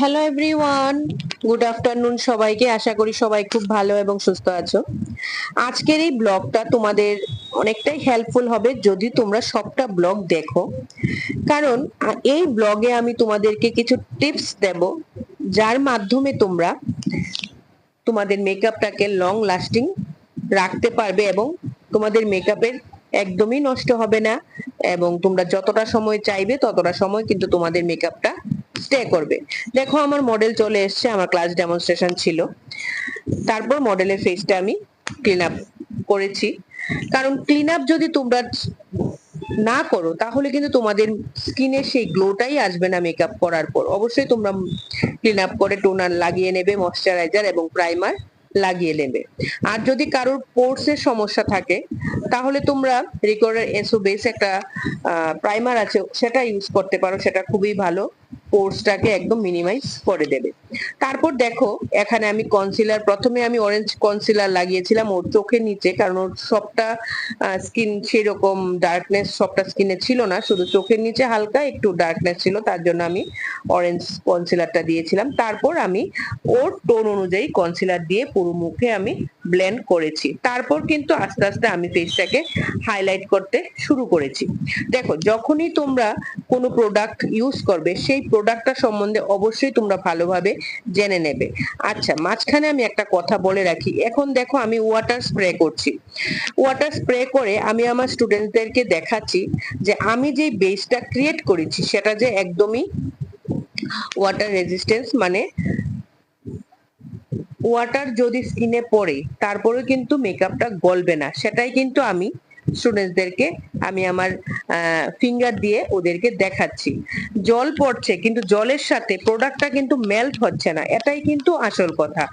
Hello everyone good afternoon সবাইকে। আশা করি সবাই খুব ভালো এবং সুস্থ আছো। আজকের এই ব্লগটা তোমাদের অনেকটাই হেল্পফুল হবে যদি তোমরা সবটা ব্লগ দেখো। কারণ এই ব্লগে আমি তোমাদেরকে কিছু টিপস দেব, যার মাধ্যমে তোমরা তোমাদের মেকআপটাকে লং লাস্টিং রাখতে পারবে এবং তোমাদের মেকআপের একদমই নষ্ট হবে না এবং তোমরা যতটা সময় চাইবে ততটা সময় কিন্তু তোমাদের মেকআপটা স্টে করবে। দেখো আমার মডেল চলে এসেছে, আমার ক্লাস ডেমনস্ট্রেশন ছিল। তারপর মডেলের ফেসটা আমি ক্লিন আপ করেছি। কারণ ক্লিন আপ যদি তোমরা না করো, তাহলে কিন্তু তোমাদের স্কিনে সেই গ্লোটাই আসবে না মেকআপ করার পর। অবশ্যই তোমরা ক্লিন আপ করে টোনার লাগিয়ে নেবে ময়শ্চারাইজার এবং প্রাইমার লাগিয়ে নেবে। আর যদি কারোর পোর্স এর সমস্যা থাকে, তাহলে তোমরা রিকর্ডার এসও বেস একটা প্রাইমার আছে, সেটা ইউজ করতে পারো, সেটা খুবই ভালো। পোর্সটাকে একদম মিনিমাইজ করে দেবে। তারপর দেখো, এখানে আমি কনসিলার প্রথমে আমি অরেঞ্জ কনসিলার লাগিয়েছিলাম ওর চোখের নিচে, কারণ ওর সবটা স্কিন সেরকম ডার্কনেস সবটা স্কিনে ছিল না, শুধু চোখের নিচে হালকা একটু ডার্কনেস ছিল, তার জন্য আমি অরেঞ্জ কনসিলারটা দিয়েছিলাম। তারপর আমি ওর টোন অনুযায়ী কনসিলার দিয়ে পুরো মুখে আমি ব্লেন্ড করেছি। তারপর কিন্তু আস্তে আস্তে আমি ফেসটাকে হাইলাইট করতে শুরু করেছি। দেখো, যখনই তোমরা কোনো প্রোডাক্ট ইউজ করবে, সেই প্রোডাক্টটা সম্বন্ধে অবশ্যই তোমরা ভালোভাবে জেনে নেবে। আচ্ছা মাঝখানে আমি একটা কথা বলে রাখি। এখন দেখো আমি ওয়াটার স্প্রে করছি। ওয়াটার স্প্রে করে আমি আমার স্টুডেন্টদেরকে দেখাচ্ছি যে আমি যে বেসটা ক্রিয়েট করেছি, সেটা যে একদমই ওয়াটার রেজিস্ট্যান্স মানে ওয়াটার যদি স্কিনে পড়ে তারপরে কিন্তু মেকআপটা গলবে না। সেটাই কিন্তু আমি স্টুডেন্টসদেরকে আমি আমার ফিঙ্গার দিয়ে ওদেরকে দেখাচ্ছি। জল পড়ছে, কিন্তু জলের সাথে প্রোডাক্টটা কিন্তু মেল্ট হচ্ছে না। এটাই কিন্তু আসল কথা।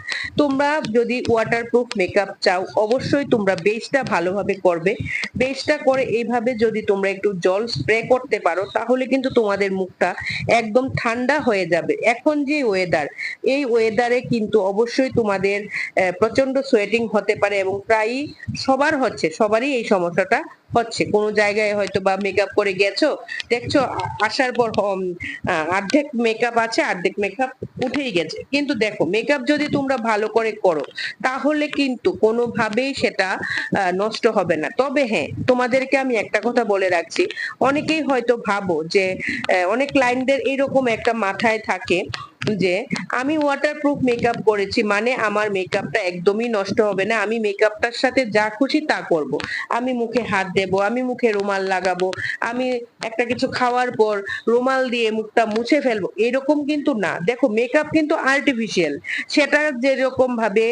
তোমরা যদি ওয়াটারপ্রুফ মেকআপ চাও, অবশ্যই তোমরা বেসটা ভালোভাবে করবে। বেসটা করে এইভাবে যদি তোমরা একটু জল স্প্রে করতে পারো, তাহলে কিন্তু তোমাদের মুখটা একদম ঠান্ডা হয়ে যাবে। এখন যে ওয়েদার এই ওয়েদারে কিন্তু অবশ্যই তোমাদের প্রচণ্ড সোয়েটিং হতে পারে এবং প্রায়ই সবার হচ্ছে, সবারই এই সমস্যাটা হচ্ছে। কোনো জায়গায় হয়তো বা মেকআপ করে গেছো, দেখছ আসার পর অর্ধেক মেকআপ আছে, অর্ধেক মেকআপ উঠেই গেছে। কিন্তু দেখো মেকআপ যদি তোমরা ভালো করে করো, তাহলে কিন্তু কোনোভাবেই সেটা নষ্ট হবে না। তবে হ্যাঁ তোমাদেরকে আমি একটা কথা বলে রাখছি। অনেকেই হয়তো ভাবো যে অনেক ক্লায়েন্টদের এরকম একটা মাথায় থাকে যে আমি ওয়াটারপ্রুফ মেকআপ করেছি মানে আমার মেকআপটা একদমই নষ্ট হবে না। আমি মেকআপটার সাথে যা খুশি তা করব। আমি মুখে হাত দেব, আমি মুখে রুমাল লাগাবো, আমি একটা কিছু খাওয়ার পর রুমাল দিয়ে মুখটা মুছে ফেলব, এরকম কিন্তু না। দেখো মেকআপ কিন্তু আর্টিফিশিয়াল সেটা যেরকম ভাবে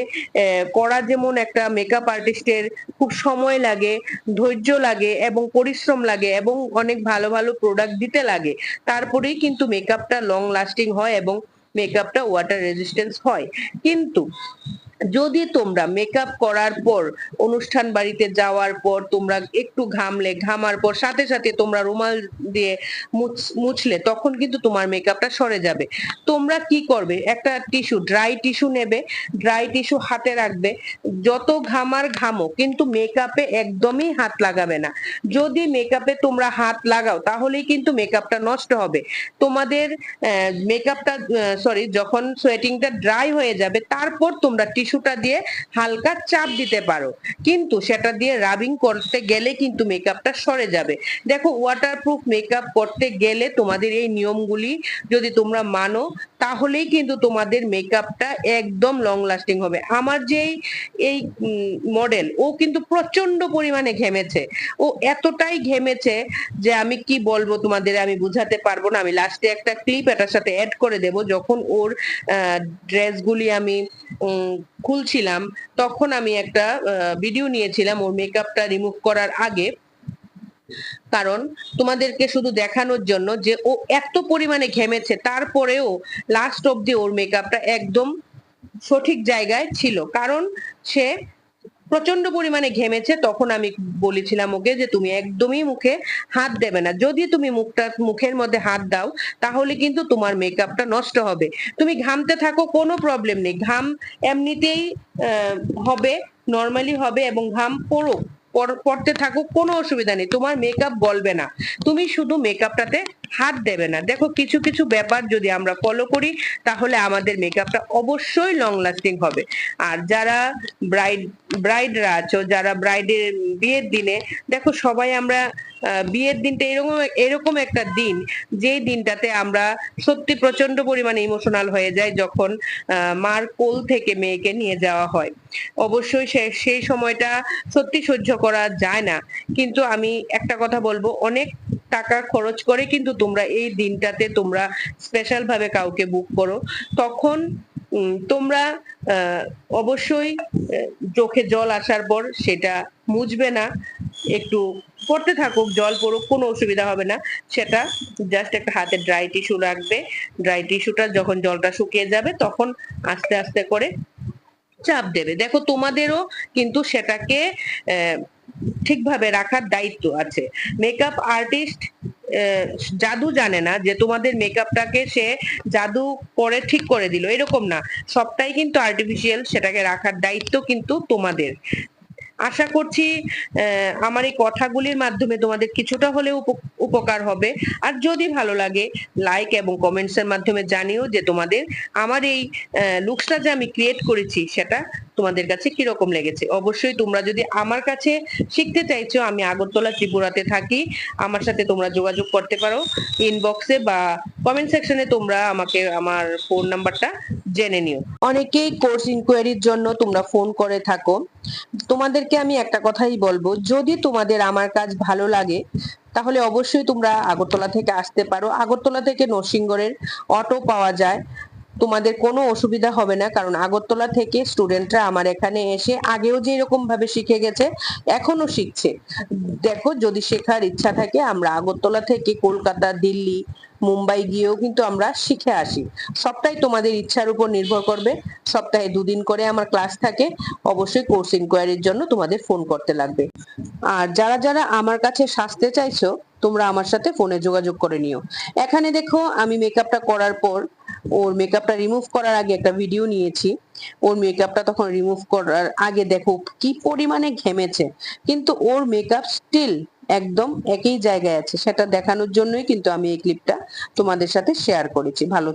করা যেমন একটা মেকআপ আর্টিস্টের খুব সময় লাগে, ধৈর্য লাগে এবং পরিশ্রম লাগে এবং অনেক ভালো ভালো প্রোডাক্ট দিতে লাগে, তারপরেই কিন্তু মেকআপটা লং লাস্টিং হয় এবং মেকআপটা ওয়াটার রেজিস্ট্যান্স হয়। কিন্তু যদি তোমরা মেকআপ করার পর, অনুষ্ঠান বাড়িতে যাওয়ার পর তোমরা একটু ঘামলে, ঘামার পর সাথে সাথে তোমরা রুমাল দিয়ে মুছলে তখন কিন্তু তোমার মেকআপটা সরে যাবে। তোমরা কি করবে? একটা টিস্যু ড্রাই টিস্যু নেবে ড্রাই টিস্যু হাতে রাখবে। যত ঘামার ঘামো, কিন্তু মেকআপে একদমই হাত লাগাবে না। যদি মেকআপে তোমরা হাত লাগাও, তাহলেই কিন্তু মেকআপটা নষ্ট হবে। তোমাদের মেকআপটা সরি যখন সোয়েটিংটা ড্রাই হয়ে যাবে, তারপর তোমরা টিস্যুটা দিয়ে হালকা চাপ দিতে পারো। কিন্তু সেটা দিয়ে রাবিং করতে গেলে কিন্তু মেকআপটা সরে যাবে। দেখো ওয়াটারপ্রুফ মেকআপ করতে গেলে তোমাদের এই নিয়মগুলি যদি তোমরা মানো তাহলেই কিন্তু তোমাদের মেকআপটা একদম লং লাস্টিং হবে। আমার যেই, এই মডেল ও কিন্তু প্রচণ্ড পরিমাণে ঘেমেছে। ও এতটাই ঘেমেছে যে আমি কি বলব তোমাদের, আমি বুঝাতে পারব না। আমি লাস্টে একটা ক্লিপ এটার সাথে অ্যাড করে দেব। যখন ওর ড্রেসগুলি আমি খুলছিলাম, তখন আমি একটা ভিডিও নিয়েছিলাম ওর মেকআপটা রিমুভ করার আগে। কারণ তোমাদেরকে শুধু দেখানোর জন্য যে ও এত পরিমাণে ঘেমেছে, তারপরেও লাস্ট অব্দি ওর মেকআপটা একদম সঠিক জায়গায় ছিল। কারণ সে প্রচণ্ড পরিমাণে ঘেমেছে, তখন আমি বলেছিলাম ওকে যে তুমি একদমই মুখে হাত দেবে না। যদি তুমি মুখটা, মুখের মধ্যে হাত দাও, তাহলে কিন্তু তোমার মেকআপটা নষ্ট হবে। তুমি ঘামতে থাকো, কোনো প্রবলেম নেই। ঘাম এমনিতেই হবে নর্মালি হবে এবং ঘাম পড়ুক পড়তে থাকুক কোনো অসুবিধা নেই। তোমার মেকআপ বলবে না। তুমি শুধু মেকআপটাতে হাত দেবে না। দেখো, কিছু কিছু ব্যাপার যদি আমরা ফলো করি, তাহলে আমাদের মেকআপটা অবশ্যই লং লাস্টিং হবে। আর যারা ব্রাইড ব্রাইডরা আছো, যারা ব্রাইডের বিয়ের দিনে, দেখো, সবাই আমরা বিয়ের দিনটা এরকম এরকম একটা দিন যে দিনটাতে আমরা সত্যি প্রচণ্ড পরিমাণে ইমোশনাল হয়ে যায় যখন মার কোল থেকে মেয়েকে নিয়ে যাওয়া হয়। অবশ্যই সেই সময়টা সত্যি সহ্য করা যায় না। কিন্তু আমি একটা কথা বলব, অনেক টাকা খরচ করে, কিন্তু তোমরা এই দিনটাতে তোমরা স্পেশাল ভাবে কাউকে বুক করো। তখন তোমরা অবশ্যই চোখে জল আসার পর সেটা মুছবে না। একটু পড়তে থাকুক, জল পড়ুক, কোনো অসুবিধা হবে না। সেটা জাস্ট একটা হাতে ড্রাই টিস্যু রাখবে। ড্রাই টিস্যুটা যখন জলটা শুকিয়ে যাবে, তখন আস্তে আস্তে করে চাপ দেবে। দেখো, তোমাদেরও কিন্তু সেটাকে ঠিকভাবে রাখার দায়িত্ব আছে। মেকআপ আর্টিস্ট জাদু জানে না যে তোমাদের মেকআপটাকে সে জাদু করে ঠিক করে দিল। এরকম না। সবটাই কিন্তু আর্টিফিশিয়াল সেটাকে রাখার দায়িত্ব কিন্তু তোমাদের। আশা করছি আমার এই কথাগুলির মাধ্যমে তোমাদের কিছুটা হলেও উপ- উপকার হবে। আর যদি ভালো লাগে লাইক এবং কমেন্টস এর মাধ্যমে জানিও যে তোমাদের, আমার এই লুকসটা যে আমি ক্রিয়েট করেছি, সেটা তোমাদের কাছে কীরকম লেগেছে? অবশ্যই তোমরা যদি আমার কাছে শিখতে চাইছো, আমি আগরতলা ত্রিপুরাতে থাকি, আমার সাথে তোমরা যোগাযোগ করতে পারো। ইনবক্সে বা কমেন্ট সেকশনে তোমরা আমাকে, আমার ফোন নাম্বারটা জেনে নিও। অনেকেই কোর্স ইনকোয়ারির জন্য তোমরা ফোন করে থাকো। তোমাদেরকে আমি একটা কথাই বলব, যদি তোমাদের আমার কাজ ভালো লাগে, তাহলে অবশ্যই তোমরা আগরতলা থেকে আসতে পারো। আগরতলা থেকে নরসিংগড়ের অটো পাওয়া যায়। তোমাদের কোনো অসুবিধা হবে না, কারণ আগরতলা থেকে স্টুডেন্টরা আমার এখানে এসে আগেও যে এরকম ভাবে শিখে গেছে এখনও শিখছে। দেখো, যদি শেখার ইচ্ছা থাকে, আমরা আগরতলা থেকে কলকাতা, দিল্লি, মুম্বাই গিয়েও কিন্তু আমরা শিখে আসি। সবটাই তোমাদের ইচ্ছার উপর নির্ভর করবে। সপ্তাহে দুদিন করে আমার ক্লাস থাকে, অবশ্যই কোর্স ইনকোয়ারির জন্য তোমাদের ফোন করতে লাগবে। আর যারা যারা আমার কাছে সাজতে চাইছো, তোমরা আমার সাথে ফোনে যোগাযোগ করে নিও। এখানে দেখো, আমি মেকআপটা করার পর ওর মেকআপটা রিমুভ করার আগে একটা ভিডিও নিয়েছি। ওর মেকআপটা তখন রিমুভ করার আগে দেখো কি পরিমাণে ঘেমেছে। কিন্তু ওর মেকআপ স্টিল একদম একই জায়গায় আছে। সেটা দেখানোর জন্যই কিন্তু আমি এই ক্লিপটা তোমাদের সাথে শেয়ার করেছি। ভালো